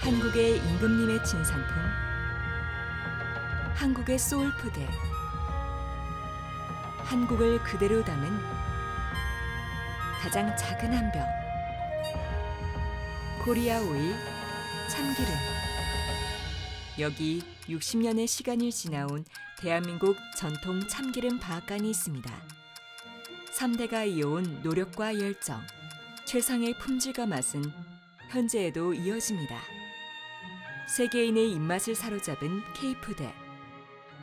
한국의 임금님의 진상품 한국의 소울푸드 한국을 그대로 담은 가장 작은 한 병 코리아 오일 참기름 여기 60년의 시간을 지나온 대한민국 전통 참기름 바악간이 있습니다. 3대가 이어온 노력과 열정, 최상의 품질과 맛은 현재에도 이어집니다. 세계인의 입맛을 사로잡은 K푸드,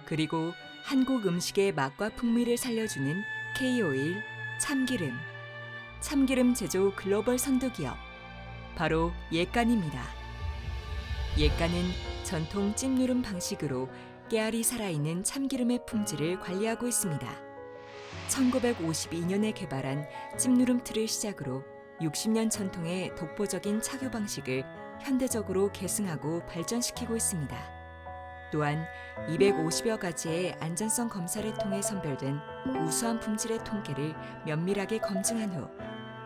그리고 한국 음식의 맛과 풍미를 살려주는 K오일, 참기름, 참기름 제조 글로벌 선도기업, 바로 옛간입니다. 옛간은 전통 찜누름 방식으로 깨알이 살아있는 참기름의 품질을 관리하고 있습니다. 1952년에 개발한 찜누름 틀을 시작으로 60년 전통의 독보적인 착유 방식을 현대적으로 계승하고 발전시키고 있습니다. 또한 250여 가지의 안전성 검사를 통해 선별된 우수한 품질의 통계를 면밀하게 검증한 후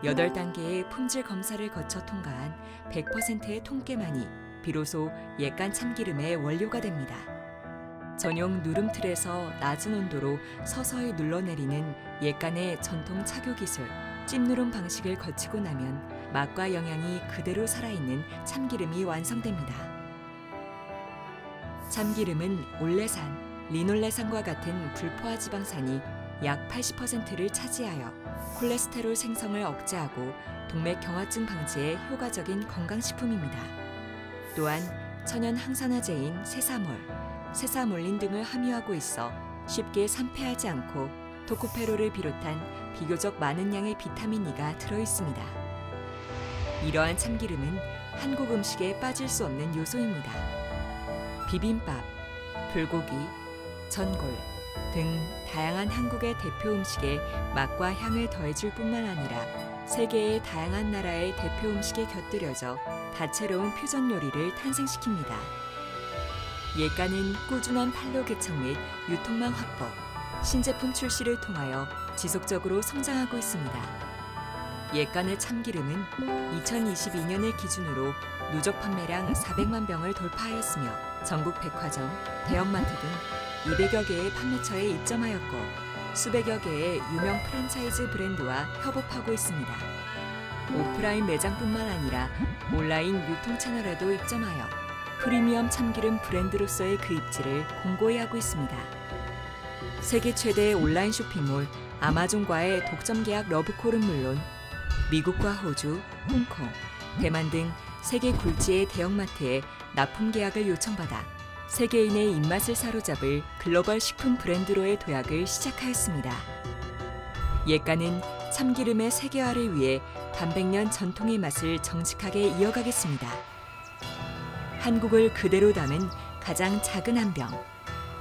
8단계의 품질 검사를 거쳐 통과한 100%의 통깨만이 비로소 옛간 참기름의 원료가 됩니다. 전용 누름틀에서 낮은 온도로 서서히 눌러내리는 옛간의 전통 착유 기술 찜누름 방식을 거치고 나면 맛과 영양이 그대로 살아있는 참기름이 완성됩니다. 참기름은 올레산, 리놀레산과 같은 불포화 지방산이 약 80%를 차지하여 콜레스테롤 생성을 억제하고 동맥 경화증 방지에 효과적인 건강식품입니다. 또한 천연 항산화제인 세사몰, 세사몰린 등을 함유하고 있어 쉽게 산패하지 않고 토코페롤을 비롯한 비교적 많은 양의 비타민 E가 들어 있습니다. 이러한 참기름은 한국 음식에 빠질 수 없는 요소입니다. 비빔밥, 불고기, 전골 등 다양한 한국의 대표 음식에 맛과 향을 더해줄 뿐만 아니라 세계의 다양한 나라의 대표 음식에 곁들여져 다채로운 퓨전 요리를 탄생시킵니다. 예가는 꾸준한 판로 개척 및 유통망 확보, 신제품 출시를 통하여 지속적으로 성장하고 있습니다. 예간의 참기름은 2022년을 기준으로 누적 판매량 400만 병을 돌파하였으며 전국 백화점, 대형마트 등 200여 개의 판매처에 입점하였고 수백여 개의 유명 프랜차이즈 브랜드와 협업하고 있습니다. 오프라인 매장뿐만 아니라 온라인 유통 채널에도 입점하여 프리미엄 참기름 브랜드로서의 그 입지를 공고히 하고 있습니다. 세계 최대 온라인 쇼핑몰 아마존과의 독점 계약 러브콜은 물론 미국과 호주, 홍콩, 대만 등 세계 굴지의 대형마트에 납품 계약을 요청받아 세계인의 입맛을 사로잡을 글로벌 식품 브랜드로의 도약을 시작하였습니다. 예가는 참기름의 세계화를 위해 단백년 전통의 맛을 정직하게 이어가겠습니다. 한국을 그대로 담은 가장 작은 한 병,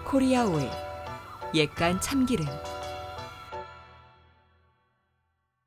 코리아 오일, 옛간 참기름.